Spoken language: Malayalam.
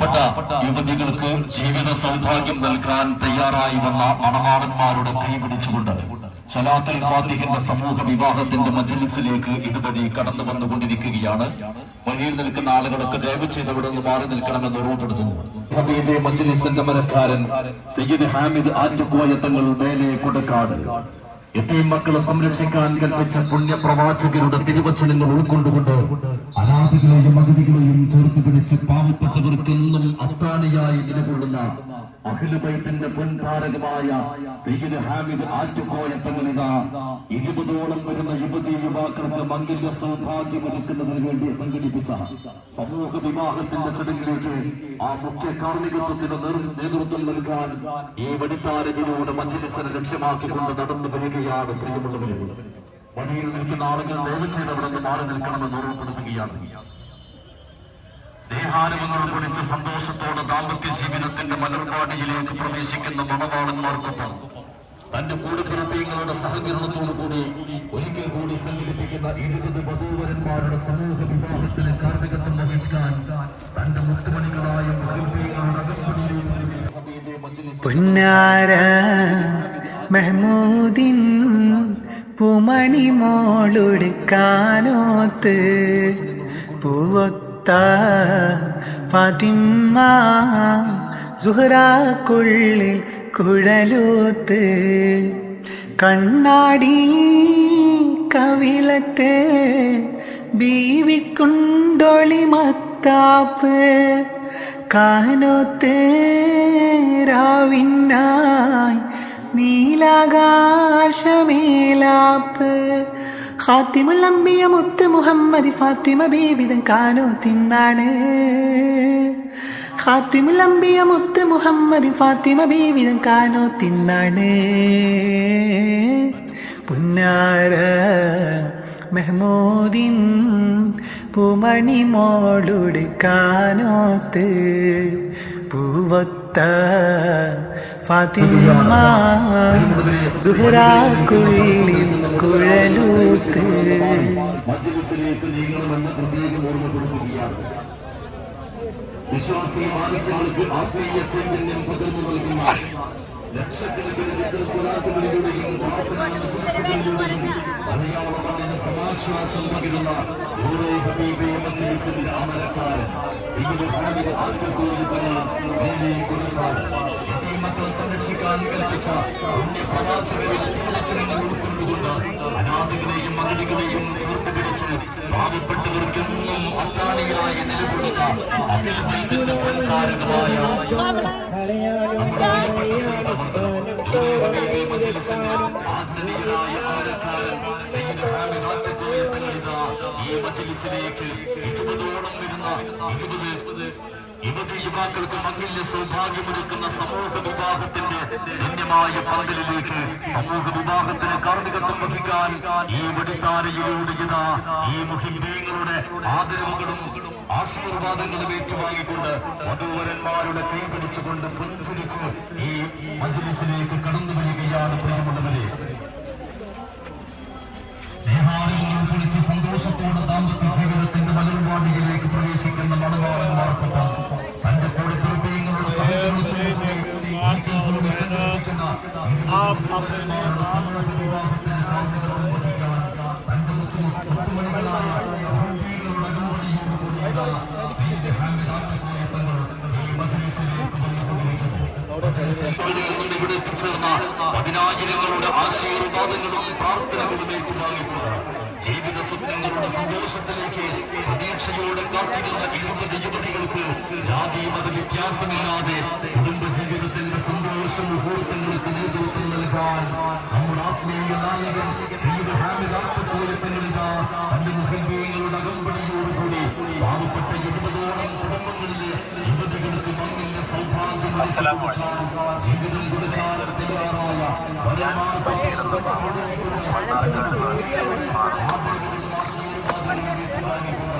പാവപ്പെട്ട യുവതികൾക്ക് ജീവിത സൗഭാഗ്യം നൽകാൻ തയ്യാറായി വന്ന മണമാടന്മാരുടെ കൈ പിടിച്ചുകൊണ്ട് സലാത്തുൽ ഫാത്തിഹിന്റെ സമൂഹ വിവാഹത്തിന്റെ മജലിസിലേക്ക് ഇതുവഴി കടന്നു വന്നുകൊണ്ടിരിക്കുകയാണ്. വഴിയിൽ നിൽക്കുന്ന ആളുകളൊക്കെ ദയവ് ചെയ്ത് ഇവിടെ നിന്ന് മാറി നിൽക്കണമെന്ന് ഓർമ്മപ്പെടുത്തുന്നു ഹബീബെ മജ്ലിസിന്റെ മരക്കാരൻ സയ്യിദ് ഹാമിദ് ആറ്റുപോയ തങ്ങൾ മേലെ കൊടുക്കാട്. എത്തിയും മക്കളെ സംരക്ഷിക്കാൻ കൽപ്പിച്ച പുണ്യപ്രവാചകരുടെ തിരുവച്ചനങ്ങൾ ഉൾക്കൊണ്ടുകൊണ്ട് അനാഥികളെയും അഗതികളെയും ചേർത്ത് പിടിച്ച് പാവപ്പെട്ടവർക്കെന്നും അത്താണിയായി നിലകൊള്ളുന്ന അഖിലുബൈത്തിന്റെ പൊൻതാരകമായ സയ്യിദ് ഹാമിദ് ആറ്റുകോയ തങ്ങളുടെ ഇരുപതോളം വരുന്ന യുവതി യുവാക്കൾക്ക് മംഗല്യ സൗഭാഗ്യമൊരുക്കുന്നതിന് വേണ്ടി സംഘടിപ്പിച്ച സമൂഹ വിവാഹത്തിന്റെ ചടങ്ങിലേക്ക് ആ മുഖ്യ കാർമ്മികത്വത്തിന് നേതൃത്വം നൽകാൻ ഈ വടിത്താരകിലൂടെ മജ്ലിസിനെ ലക്ഷ്യമാക്കിക്കൊണ്ട് നടന്നു വരികയാണ് പ്രിയമുള്ളവരെ. വഴിയിൽ നിൽക്കുന്ന ആളുകൾ ദയവ് ചെയ്ത് അവിടെ നിന്ന് മാറി നിൽക്കണമെന്ന് ഓർമ്മപ്പെടുത്തുകയാണ്. സ്നേഹാനുഭവങ്ങൾ പൊടിച്ച സന്തോഷത്തോടെ ദാമ്പത്യ ജീവിതത്തിന്റെ മലർപാടിയിലേക്ക് പ്രവേശിക്കുന്ന മണവാളന്മാർക്കൊപ്പം തന്റെ കൂടെപ്പിറപ്പിയങ്ങളുടെ സഹകരണത്തോടു കൂടി ഒരിക്കൽ കൂടി സംഘടിപ്പിക്കുന്ന ഇരുപത് വധൂവരന്മാരുടെ സമൂഹ വിവാഹത്തിന് കാർമ്മികത്വം വഹിക്കാൻ തന്റെ മുത്തുമണികളായ പൊന്നാര മെഹ്മൂദിൻ പൂമണി മോളുടെ പൂവത്ത പതിമ്മ ഫാത്തിമ്മ സുഹറാക്കുള്ളിൽ കുഴലൂത്ത് കണ്ണാടി കവിളത്ത് ബീവിക്കുണ്ടൊളി മത്താപ്പ് കാനോത്ത് രാവിനായി നീലാകാശമേലാപ്പ്. അമ്പിയ മുത്ത് മുഹമ്മദ് ഫാത്തിമ ബീവിതം കാനോ തിന്നാണ്. അമ്പിയ മുത്ത് മുഹമ്മദ് ഫാത്തിമ ബീവിതം കാനോ തിന്നാണ്. പുന്നാര മെഹ്മൂദിൻ പൂമണി മോളുടെ കാനോത്ത് പൂവത്ത ഫാത്തിമ സുഹറാക്കുള്ളിൽ കുഴലൂത്ത്. മജ്ലിസിലേക്ക് നീങ്ങണമെന്ന് പ്രത്യേകം ഓർമ്മപ്പെടുത്തുകയാണ്. വിശ്വാസി മാനസങ്ങൾക്ക് ആത്മീയ ചൈതന്യം പകർന്നു നൽകുന്ന ലക്ഷക്കണക്കിന് പ്രാർത്ഥനാ സമാശ്വാസം പകരുന്ന ഓരോ അമരക്കാരൻ സംരക്ഷിക്കാൻ ആദരണീയനായ അമരക്കാരൻ മജ്ലിസിലേക്ക് ഇരുപതോളം വരുന്ന യുവതി യുവാക്കൾക്ക് മംഗല്യ സൗഭാഗ്യമൊരുക്കുന്ന സമൂഹ വിവാഹത്തിന്റെ ധന്യമായ പന്തലിലേക്ക് സമൂഹ വിവാഹത്തിന് കാർമ്മികത്വം വഹിക്കാൻ ഈ വെടിത്താരയിലൂടെ ഇതാ ഈ മുഹിബീങ്ങളുടെ ആദരവുകളും ആശീർവാദങ്ങളും ഏറ്റുവാങ്ങിക്കൊണ്ട് വധൂവരന്മാരുടെ കൈ പിടിച്ചുകൊണ്ട് പുഞ്ചിരിച്ച് ഈ മജ്ലിസിലേക്ക് കടന്നു വരികയാണ് പ്രിയമുള്ളവരെ. സ്നേഹാരങ്ങൾ പൊളിച്ച് സന്തോഷത്തോടെ ഇവിടെ എത്തിച്ചേർന്ന പതിനായിരങ്ങളുടെ ആശീർവാദങ്ങളും പ്രാർത്ഥനകളും ഏറ്റുവാങ്ങിക്കൊണ്ട് ജീവിത സ്വപ്നങ്ങളുടെ സന്തോഷത്തിലേക്ക് പ്രതീക്ഷയോടെ കാത്തിരുന്ന ഇരുപത് യുവതികൾക്ക് ജാതി മത വ്യത്യാസമില്ലാതെ നൽകാൻ നമ്മുടെ ആത്മീയ നായകൻ സയ്യിദ് ഹാമിദ് ആറ്റക്കോയത്തങ്ങളിതാ തന്റെ മുഹബീങ്ങളുടെ അകമ്പടിയോടുകൂടി പാവപ്പെട്ട ഇരുപതോളം കുടുംബങ്ങളിലെ യുവതികൾക്ക് മങ്ങിന്റെ സൗഭാഗ്യം കൊടുക്കാൻ ജീവിതം കൊടുക്കാൻ തയ്യാറായ മുഹബീങ്ങളുടെ ആദരവുകളും ആശീർവാദങ്ങളും ഏറ്റുവാങ്ങിക്കൊണ്ട്